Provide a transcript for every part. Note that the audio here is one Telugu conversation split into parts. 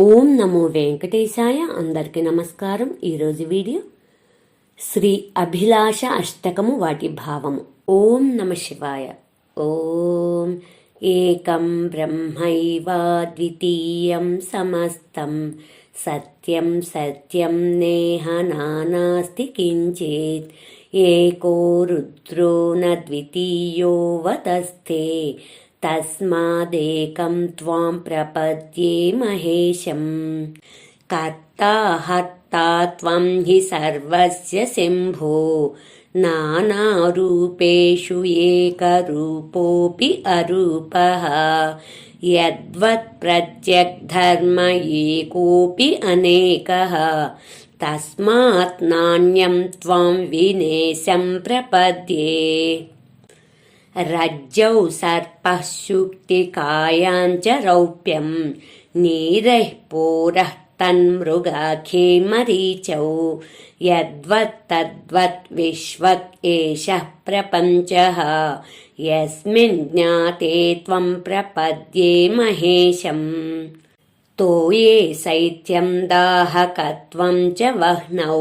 ఓం నమో వెంకటేశాయ. అందరికీ నమస్కారం. ఈరోజు వీడియో శ్రీ అభిలాష అష్టకము వాటి భావము. ఓం నమ శివాయ. ఓం ఏకం బ్రహ్మైవ ద్వితీయం సమస్తం. సత్యం సత్యం నేహ నానాస్తి కించేత్. ఏకో రుద్రో న ద్వితీయోవతస్థే तस्मादेकं त्वां प्रपद्ये महेशं कर्ता हत्ता त्वं हि सर्वस्य शम्भो नानारूपेषु एकरूपोऽपि अरूपः यद्वत्प्रत्यग्धर्म एकोऽपि अनेकः तस्मात् नान्यं त्वं विनेशं प्रपद्ये రజ్జౌ సర్పः శుక్తికాయాంచ రౌప్యం నీరः పూరः తన్మృగాఖే మరీచౌ యద్వత్తద్వత్ విశ్వత్ ఏష ప్రపంచ యస్మిన్ జ్ఞాతే త్వం ప్రపద్యే మహేశం తోయే శైత్యం దాహకత్వం చ వహ్నౌ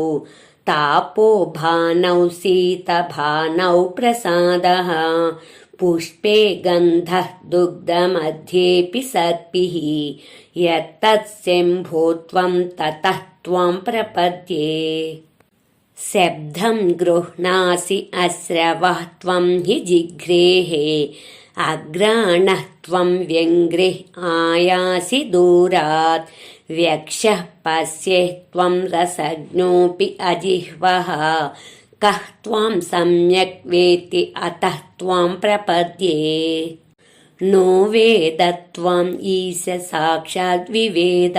तापो भानौ शीतभानौ प्रसादः। पुष्पे गन्धः दुग्धमध्येऽपि सर्पिः। त्वं ततः त्वां प्रपद्ये। शब्दं गृह्णासि अश्रवः त्वं हि जिघ्रेः अग्राणः त्वं व्यङ्ग्रिः आयासि दूरात् व्यक्षः पश्ये त्वं रसज्ञोऽपि अजिह्वः। कः त्वां सम्यक् वेत्ति अतः त्वां प्रपद्ये। नो वेद त्वम् ईश साक्षाद्विवेद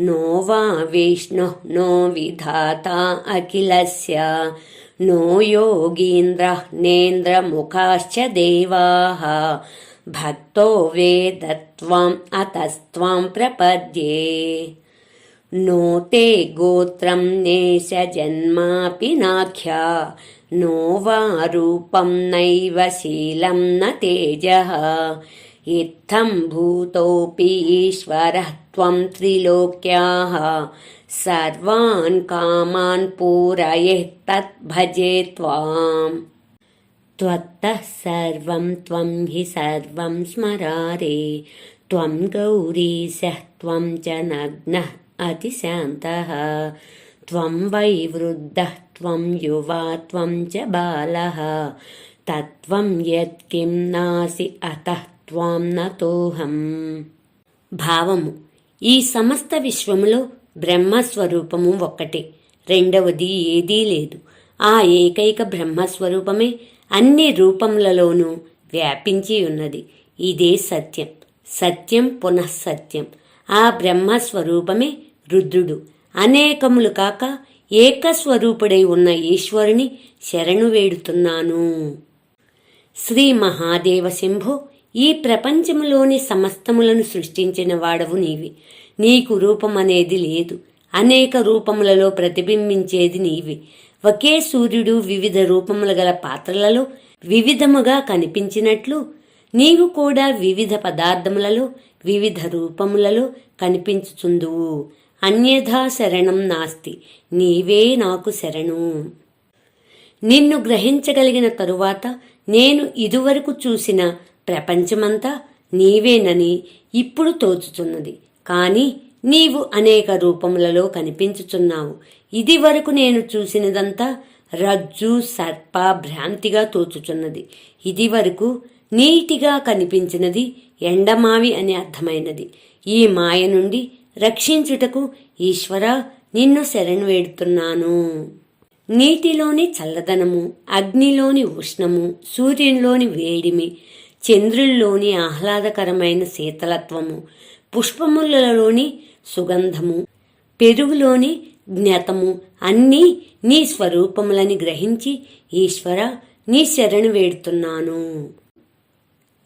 नो वा विष्णुः नो विधाता अखिलस्य नो योगीन्द्रः नेन्द्रमुखाश्च देवाः भक्तो वेद त्वम् अतस्त्वां प्रपद्ये नो ते गोत्रं नेशजन्मापि नाख्या नो वा रूपं नैव शीलं न तेजः इत्थं भूतोऽपि ईश्वरः त्वं त्रिलोक्याः। सर्वान् कामान् पूरयेः तद्भजे त्वाम्। त्वत्तः सर्वं त्वं हि सर्वं स्मरारे। त्वं गौरीशः त्वं च नग्नः अतिशान्तः। त्वं वै वृद्धः त्वं युवा त्वं च बालः। तत्त्वं यत्किं नासि अतः त्वां నతోహం భావము. ఈ సమస్త విశ్వములో బ్రహ్మస్వరూపము ఒక్కటే. రెండవది ఏదీ లేదు. ఆ ఏకైక బ్రహ్మస్వరూపమే అన్ని రూపములలోనూ వ్యాపించి ఉన్నది. ఇదే సత్యం. సత్యం పునఃసత్యం ఆ బ్రహ్మస్వరూపమే రుద్రుడు. అనేకములు కాక ఏకస్వరూపుడై ఉన్న ఈశ్వరుని శరణు వేడుతున్నాను. శ్రీ మహాదేవ శంభో ఈ ప్రపంచములోని సమస్తములను సృష్టించిన వాడవు నీవి. నీకు రూపం అనేది లేదు. అనేక రూపములలో ప్రతిబింబించేది నీవి. ఒకే సూర్యుడు వివిధ రూపములు గల పాత్రలలో వివిధముగా కనిపించినట్లు నీవు కూడా వివిధ పదార్థములలో వివిధ రూపములలో కనిపించుచుందువు. అన్యథా శరణం నాస్తి. నీవే నాకు శరణు. నిన్ను గ్రహించగలిగిన తరువాత నేను ఇదివరకు చూసిన ప్రపంచమంతా నీవేనని ఇప్పుడు తోచుచున్నది. కానీ నీవు అనేక రూపములలో కనిపించుచున్నావు. ఇది వరకు నేను చూసినదంతా రజ్జు సర్ప భ్రాంతిగా తోచుచున్నది. ఇది వరకు నీటిగా కనిపించినది ఎండమావి అని అర్థమైనది. ఈ మాయ నుండి రక్షించుటకు ఈశ్వర నిన్ను శరణు వేడుతున్నాను. నీటిలోని చల్లదనము అగ్నిలోని ఉష్ణము సూర్యునిలోని వేడిమి చంద్రుల్లోని ఆహ్లాదకరమైన శీతలత్వము పుష్పములలోని సుగంధము పెరుగులోని జ్ఞతము అన్నీ నీ స్వరూపములని గ్రహించి ఈశ్వర నీ శరణు వేడుతున్నాను.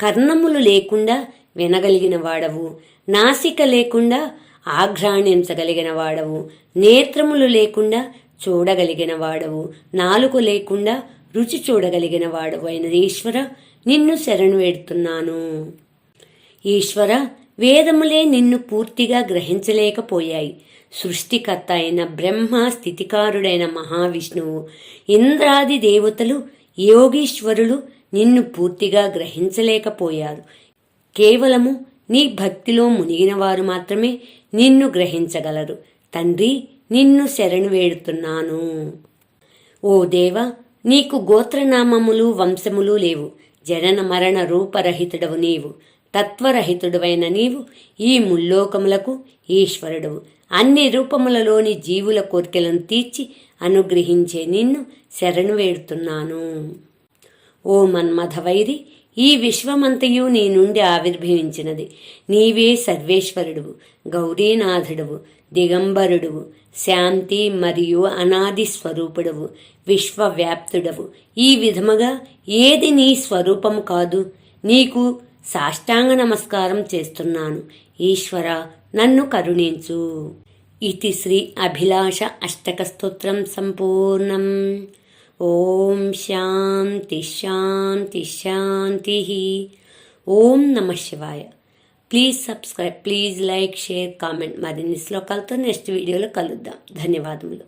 కర్ణములు లేకుండా వినగలిగిన వాడవు నాసిక లేకుండా ఆఘ్రాణించగలిగిన వాడవు నేత్రములు లేకుండా చూడగలిగిన వాడవు నాలుగు లేకుండా రుచి చూడగలిగిన వాడవు అయిన ఈశ్వర నిన్ను శరణు వేడుతున్నాను. ఈశ్వర వేదములే నిన్ను పూర్తిగా గ్రహించలేకపోయాయి. సృష్టికర్త అయిన బ్రహ్మ స్థితికారుడైన మహావిష్ణువు ఇంద్రాది దేవతలు యోగీశ్వరులు నిన్ను పూర్తిగా గ్రహించలేకపోయారు. కేవలము నీ భక్తిలో మునిగిన వారు మాత్రమే నిన్ను గ్రహించగలరు. తండ్రి నిన్ను శరణు వేడుతున్నాను. ఓ దేవ నీకు గోత్రనామములు వంశములు లేవు. జనన మరణ రూపరహితుడవు నీవు తత్వరహితుడవైన నీవు ఈ ముల్లోకములకు ఈశ్వరుడవు. అన్ని రూపములలోని జీవుల కోరికలను తీర్చి అనుగ్రహించే నిన్ను శరణు వేడుతున్నాను. ఓ మన్మథవైరి ఈ విశ్వమంతయు నీ నుండి ఆవిర్భవించినది. నీవే సర్వేశ్వరుడువు గౌరీనాథుడువు దిగంబరుడువు శాంతి మరియు అనాది స్వరూపుడవు విశ్వవ్యాప్తుడవు. ఈ విధముగా ఏది నీ స్వరూపము కాదు నీకు సాష్టాంగ నమస్కారం చేస్తున్నాను. ఈశ్వర నన్ను కరుణించు. ఇది శ్రీ అభిలాష అష్టక స్తోత్రం సంపూర్ణం. ఓం శాంతి శాంతి శాంతి. ఓం నమ శివాయ. Please subscribe please like share comment. మరిన్ని శ్లోకాలతో నెక్స్ట్ వీడియోలో కలుద్దాం. ధన్యవాదములు.